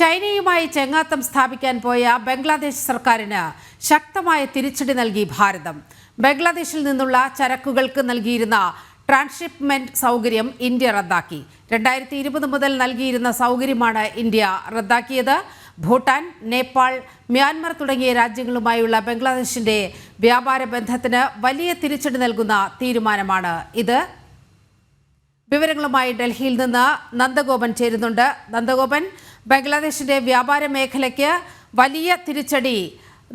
ചൈനയുമായി ചെങ്ങാത്തം സ്ഥാപിക്കാൻ പോയ ബംഗ്ലാദേശ് സർക്കാരിന് ശക്തമായ തിരിച്ചടി നൽകി ഭാരതം. ബംഗ്ലാദേശിൽ നിന്നുള്ള ചരക്കുകൾക്ക് നൽകിയിരുന്ന ട്രാൻസ്ഷിപ്മെന്റ് സൗകര്യം ഇന്ത്യ റദ്ദാക്കി. രണ്ടായിരത്തി ഇരുപത് മുതൽ നൽകിയിരുന്ന സൗകര്യമാണ് ഇന്ത്യ റദ്ദാക്കിയത്. ഭൂട്ടാൻ നേപ്പാൾ മ്യാൻമർ തുടങ്ങിയ രാജ്യങ്ങളുമായുള്ള ബംഗ്ലാദേശിന്റെ വ്യാപാര ബന്ധത്തിന് വലിയ തിരിച്ചടി നൽകുന്ന തീരുമാനമാണ് ഇത്. വിവരങ്ങളുമായി ഡൽഹിയിൽ നിന്ന് നന്ദഗോപൻ ചേരുന്നുണ്ട്. നന്ദഗോപൻ ബംഗ്ലാദേശിന്റെ വ്യാപാര മേഖലയ്ക്ക് വലിയ തിരിച്ചടി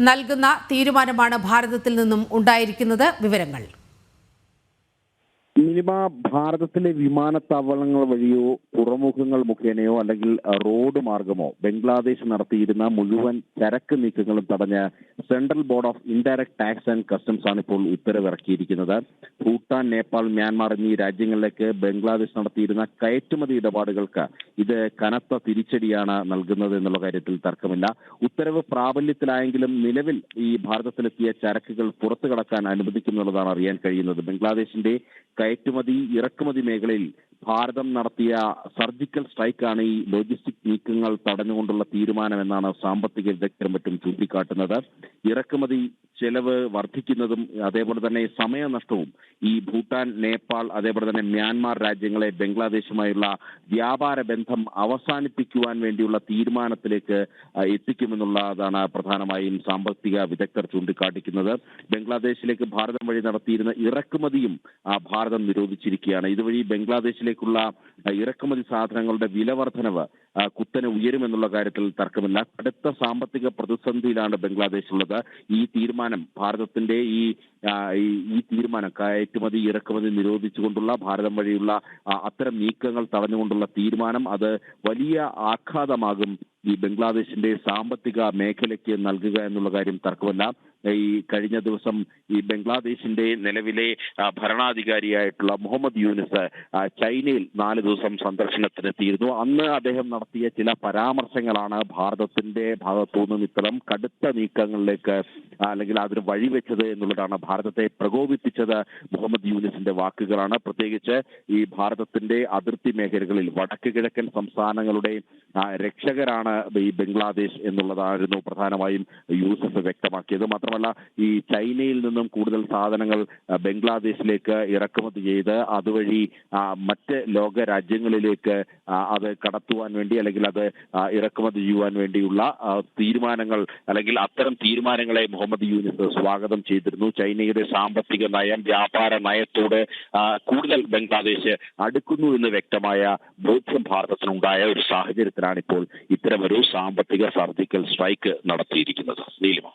നൽകുന്ന തീരുമാനമാണ് ഭാരതത്തിൽ നിന്നും ഉണ്ടായിരിക്കുന്നത് വിവരങ്ങൾ. മിനിമ ഭാരതത്തിലെ വിമാനത്താവളങ്ങൾ വഴിയോ തുറമുഖങ്ങൾ മുഖേനയോ അല്ലെങ്കിൽ റോഡ് മാർഗമോ ബംഗ്ലാദേശ് നടത്തിയിരുന്ന മുഴുവൻ ചരക്ക് നീക്കങ്ങളും തടഞ്ഞ central board of indirect tax and customs ആണ് ഇപ്പോൾ ഉത്തരവിറക്കിയിരിക്കുന്നത്. ഭൂട്ടാൻ നേപ്പാൾ മ്യാൻമാർ എന്നീ രാജ്യങ്ങളിലേക്ക് ബംഗ്ലാദേശ് നടത്തിയിരുന്ന കയറ്റുമതി ഇടപാടുകൾക്ക് ഇത് കനത്ത തിരിച്ചടിയാണ് നൽകുന്നത് എന്നുള്ള കാര്യത്തിൽ തർക്കമില്ല. ഉത്തരവ് പ്രാബല്യത്തിലായെങ്കിലും നിലവിൽ ഈ ഭാരതത്തിലെത്തിയ ചരക്കുകൾ പുറത്തു കടക്കാൻ അനുവദിക്കുന്നുള്ളതാണ് അറിയാൻ കഴിയുന്നത്. ബംഗ്ലാദേശിന്റെ കയറ്റുമതി ഇറക്കുമതി മേഖലയിൽ ഭാരതം നടത്തിയ സർജിക്കൽ സ്ട്രൈക്കാണ് ഈ ലോജിസ്റ്റിക് നീക്കങ്ങൾ തടഞ്ഞുകൊണ്ടുള്ള തീരുമാനമെന്നാണ് സാമ്പത്തിക വിദഗ്ധരും മറ്റും ചൂണ്ടിക്കാട്ടുന്നത്. ഇറക്കുമതി ചെലവ് വർദ്ധിക്കുന്നതും അതേപോലെ തന്നെ സമയനഷ്ടവും ഈ ഭൂട്ടാൻ നേപ്പാൾ അതേപോലെ തന്നെ മ്യാൻമാർ രാജ്യങ്ങളെ ബംഗ്ലാദേശുമായുള്ള വ്യാപാര ബന്ധം അവസാനിപ്പിക്കുവാൻ വേണ്ടിയുള്ള തീരുമാനത്തിലേക്ക് എത്തിക്കുമെന്നുള്ളതാണ് പ്രധാനമായും സാമ്പത്തിക വിദഗ്ധർ ചൂണ്ടിക്കാട്ടിക്കുന്നത്. ബംഗ്ലാദേശിലേക്ക് ഭാരതം വഴി നടത്തിയിരുന്ന ഇറക്കുമതിയും ഭാരതം നിരോധിച്ചിരിക്കുകയാണ്. ഇതുവഴി ബംഗ്ലാദേശിലേക്കുള്ള ഇറക്കുമതി സാധനങ്ങളുടെ വില വർധനവ് കുത്തനെ ഉയരുമെന്നുള്ള കാര്യത്തിൽ തർക്കമില്ല. കടുത്ത സാമ്പത്തിക പ്രതിസന്ധിയിലാണ് ബംഗ്ലാദേശ് ഉള്ളത് ഈ തീരുമാനം ഭാരതത്തിന്റെ ഈ ഈ- തീരുമാനം കയറ്റുമതി ഇറക്കുമതി നിരോധിച്ചുകൊണ്ടുള്ള ഭാരതം വഴിയുള്ള അത്തരം നീക്കങ്ങൾ തടഞ്ഞുകൊണ്ടുള്ള തീരുമാനം അത് വലിയ ആഘാതമാകും ഈ ബംഗ്ലാദേശിന്റെ സാമ്പത്തിക മേഖലയ്ക്ക് നൽകുക എന്നുള്ള കാര്യം തർക്കമല്ല. ഈ കഴിഞ്ഞ ദിവസം ഈ ബംഗ്ലാദേശിന്റെ നിലവിലെ ഭരണാധികാരിയായിട്ടുള്ള മുഹമ്മദ് യൂനിസ് ചൈനയിൽ നാല് ദിവസം സന്ദർശനത്തിനെത്തിയിരുന്നു. അന്ന് അദ്ദേഹം നടത്തിയ ചില പരാമർശങ്ങളാണ് ഭാരതത്തിന്റെ ഭാഗത്തു നിന്നും ഇത്തരം കടുത്ത നീക്കങ്ങളിലേക്ക് അല്ലെങ്കിൽ അതിന് വഴിവെച്ചത് എന്നുള്ളതാണ് ഭാരതത്തെ പ്രകോപിപ്പിച്ചത് മുഹമ്മദ് യൂനിസിന്റെ വാക്കുകളാണ്. പ്രത്യേകിച്ച് ഈ ഭാരതത്തിന്റെ അതിർത്തി മേഖലകളിൽ വടക്ക് കിഴക്കൻ സംസ്ഥാനങ്ങളുടെ രക്ഷകരാണ് ഈ ബംഗ്ലാദേശ് എന്നുള്ളതായിരുന്നു പ്രധാനമായും യൂസഫ് വ്യക്തമാക്കിയത്. മാത്രമല്ല ഈ ചൈനയിൽ നിന്നും കൂടുതൽ സാധനങ്ങൾ ബംഗ്ലാദേശിലേക്ക് ഇറക്കുമതി ചെയ്ത് അതുവഴി മറ്റ് ലോക രാജ്യങ്ങളിലേക്ക് അത് കടത്തുവാൻ വേണ്ടി അല്ലെങ്കിൽ അത് ഇറക്കുമതി ചെയ്യുവാൻ വേണ്ടിയുള്ള തീരുമാനങ്ങൾ അല്ലെങ്കിൽ അത്തരം തീരുമാനങ്ങളെ മുഹമ്മദ് യൂനിസ് സ്വാഗതം ചെയ്തിരുന്നു. ചൈനയുടെ സാമ്പത്തിക നയം വ്യാപാര നയത്തോട് കൂടുതൽ ബംഗ്ലാദേശ് അടുക്കുന്നു എന്ന് വ്യക്തമായ ബോധ്യം ഭാരതത്തിനുണ്ടായ ഒരു സാഹചര്യത്തിലാണ് ഇപ്പോൾ ഇത്തരമൊരു സാമ്പത്തിക സർജിക്കൽ സ്ട്രൈക്ക് നടത്തിയിരിക്കുന്നത്. നീലിമ.